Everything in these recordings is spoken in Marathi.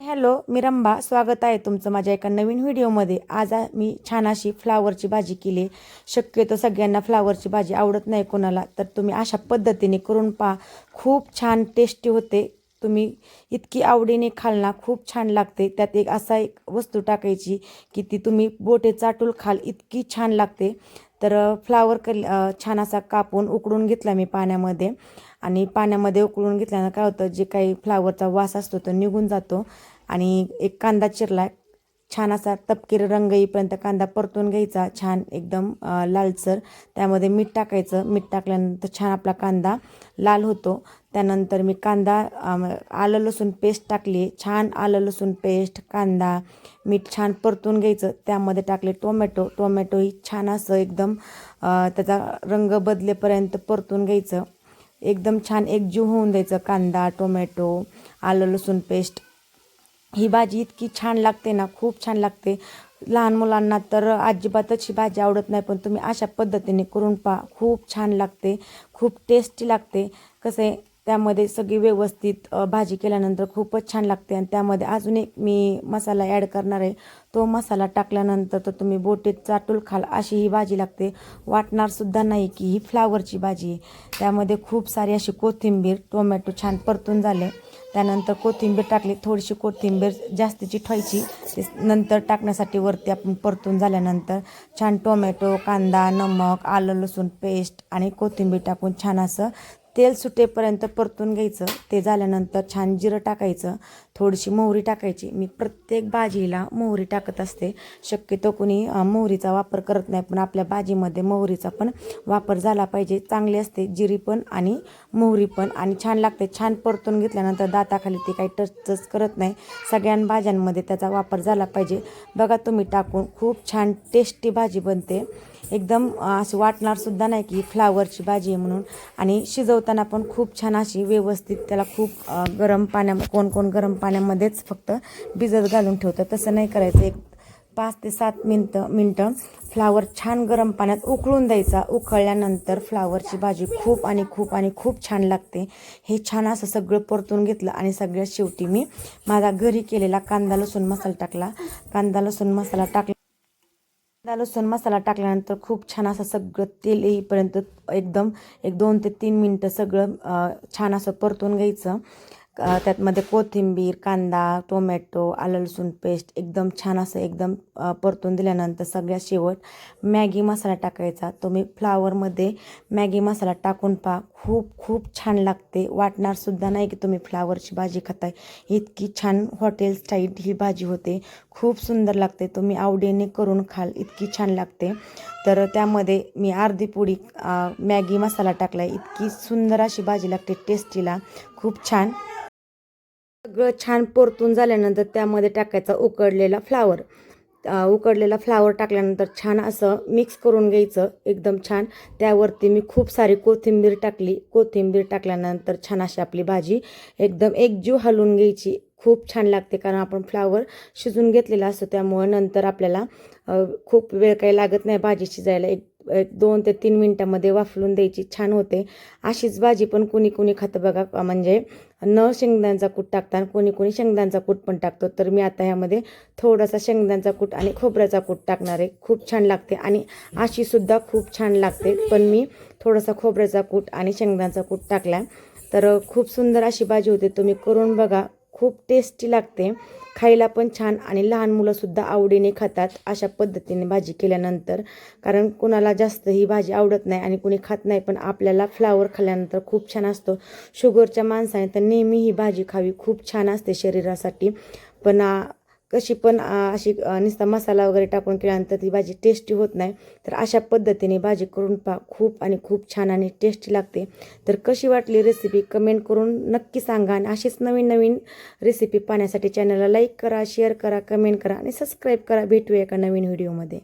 हॅलो मी रंबा स्वागत आहे तुमचं माझ्या एका नवीन व्हिडिओमध्ये. आज मी छान अशी फ्लावरची भाजी केली. शक्यतो सगळ्यांना फ्लावरची भाजी आवडत नाही कोणाला तर तुम्ही अशा पद्धतीने करून पहा. खूप छान टेस्टी होते. तुम्ही इतकी आवडीने खाल ना खूप छान लागते. त्यात एक असा एक वस्तू टाकायची की ती तुम्ही बोटे चाटूल खाल इतकी छान लागते. तर फ्लावर कल छान असा कापून उकडून घेतला मी पाण्यामध्ये. आणि पाण्यामध्ये उकळून घेतल्यानं काय होतं जे काही फ्लावरचा वास असतो तो निघून जातो. आणि एक कांदा चिरला छान असा तपकीर रंग येईपर्यंत कांदा परतून घ्यायचा छान एकदम लालसर. त्यामध्ये मीठ टाकायचं. मीठ टाकल्यानंतर छान आपला कांदा लाल होतो. त्यानंतर मी कांदा आलं लसूण पेस्ट टाकली. छान आलं लसूण पेस्ट कांदा मीठ छान परतून घ्यायचं. त्यामध्ये टाकले टोमॅटो. टोमॅटोही छान असं एकदम त्याचा रंग बदलेपर्यंत परतून घ्यायचं. एकदम छान एकजीव होऊन द्यायचं कांदा टोमॅटो आलं लसूण पेस्ट. ही भाजी इतकी छान लागते ना खूप छान लागते. लहान मुलांना तर अजिबातच ही भाजी आवडत नाही पण तुम्ही अशा पद्धतीने करून पहा. खूप छान लागते खूप टेस्टी लागते. कसे त्यामध्ये सगळी व्यवस्थित भाजी केल्यानंतर खूपच छान लागते. आणि त्यामध्ये अजून एक मी मसाला ॲड करणार आहे. तो मसाला टाकल्यानंतर तर तुम्ही बोटीत चाटूल खाल अशी ही भाजी लागते. वाटणारसुद्धा नाही की ही फ्लावरची भाजी आहे. त्यामध्ये खूप सारी अशी कोथिंबीर टोमॅटो छान परतून झाले. त्यानंतर कोथिंबीर टाकली. थोडीशी कोथिंबीर जास्तीची ठेवायची. ते नंतर टाकण्यासाठी वरती आपण परतून झाल्यानंतर छान टोमॅटो कांदा नमक आलं लसूण पेस्ट आणि कोथिंबीर टाकून छान असं तेल सुटेपर्यंत परतून घ्यायचं. ते झाल्यानंतर छान जिरं टाकायचं. थोडीशी मोहरी टाकायची. मी प्रत्येक भाजीला मोहरी टाकत असते. शक्यतो कोणी मोहरीचा वापर करत नाही पण आपल्या भाजीमध्ये मोहरीचा पण वापर झाला पाहिजे. चांगली असते. जिरी पण आणि मोहरी पण आणि छान लागते. छान परतून घेतल्यानंतर दाताखाली ते काही टचच करत नाही. सगळ्या भाज्यांमध्ये त्याचा वापर झाला पाहिजे. बघा तुम्ही टाकून खूप छान टेस्टी भाजी बनते. एकदम असं वाटणार सुद्धा नाही की फ्लावरची भाजी आहे म्हणून. आणि शिजवताना पण खूप छान अशी व्यवस्थित त्याला खूप गरम पाण्या कोण कोण गरम पाण्यामध्येच फक्त भिजत घालून ठेवतं. तसं नाही करायचं. एक पाच ते सात मिनटं मिनटं फ्लावर छान गरम पाण्यात उकळून द्यायचा. उकळल्यानंतर फ्लावरची भाजी खूप आणि खूप आणि खूप छान लागते. हे छान असं सगळं परतून घेतलं आणि सगळ्यात शेवटी मी माझा घरी केलेला कांदा लसूण मसाला टाकला. कांदा लसूण मसाला टाकला. कांदा लसूण मसाला टाकल्यानंतर खूप छान असं सगळं तेल येईपर्यंत एकदम एक दोन ते तीन मिनटं सगळं छान असं परतून घ्यायचं. त्यातमध्ये कोथिंबीर कांदा टोमॅटो आलं लसूण पेस्ट एकदम छान असं एकदम परतून दिल्यानंतर सगळ्यात शेवट मॅगी मसाला टाकायचा. तो मी फ्लावरमध्ये मॅगी मसाला टाकून पहा खूप खूप छान लागते. वाटणार सुद्धा नाही की तुम्ही फ्लावरची भाजी खाताय. इतकी छान हॉटेल स्टाईल ही भाजी होते. खूप सुंदर लागते. तुम्ही आवडीने करून खाल इतकी छान लागते. तर त्यामध्ये मी अर्धी पुडी मॅगी मसाला टाकला इतकी सुंदर अशी भाजी लागते टेस्टीला. खूप छान. सगळं छान परतून झाल्यानंतर त्यामध्ये टाकायचा उकडलेला फ्लावर उकडलेला फ्लावर टाकल्यानंतर छान असं मिक्स करून घ्यायचं एकदम छान. त्यावरती मी खूप सारी कोथिंबीर टाकली. कोथिंबीर टाकल्यानंतर छान अशी आपली भाजी एकदम एकजीव हलवून घ्यायची. खूप छान लागते कारण आपण फ्लावर शिजून घेतलेला असतो त्यामुळे नंतर आपल्याला खूप वेळ काही लागत नाही भाजी शिजायला. एक दोन ते तीन मिनटामध्ये वाफलून द्यायची. छान होते. अशीच भाजी पण कुणी कुणी खातं बघा म्हणजे न शेंगदाण्याचा कूट टाकता कोणी कोणी शेंगदाण्याचा कूट पण टाकतो. तर मी आता ह्यामध्ये थोडासा शेंगदाण्याचा कूट आणि खोबऱ्याचा कूट टाकणार आहे. खूप छान लागते आणि अशी सुद्धा खूप छान लागते. पण मी थोडासा खोबऱ्याचा कूट आणि शेंगदाण्याचा कूट टाकला. तर खूप सुंदर अशी भाजी होते. तुम्ही करून बघा. खूप टेस्टी लागते. खायला पण छान आणि लहान मुलंसुद्धा आवडीने खातात अशा पद्धतीने भाजी केल्यानंतर. कारण कुणाला जास्त ही भाजी आवडत नाही आणि कुणी खात नाही पण आपल्याला फ्लावर खाल्ल्यानंतर खूप छान असतो. शुगरच्या माणसाने तर नेहमी ही भाजी खावी. खूप छान असते शरीरासाठी. पण कशी पण अशी नुसता मसाला वगैरे टाकून केल्यानंतर ती भाजी टेस्टी होत नाही तर अशा पद्धतीने भाजी करून पा खूप आणि खूप छान आणि टेस्टी लागते. तर कशी वाटली रेसिपी कमेंट करून नक्की सांगा आणि अशीच नवीन नवीन रेसिपी पाहण्यासाठी चॅनलला लाईक करा शेअर करा कमेंट करा आणि सबस्क्राईब करा. भेटूया एका नवीन व्हिडिओमध्ये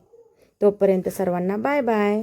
तोपर्यंत सर्वांना बाय बाय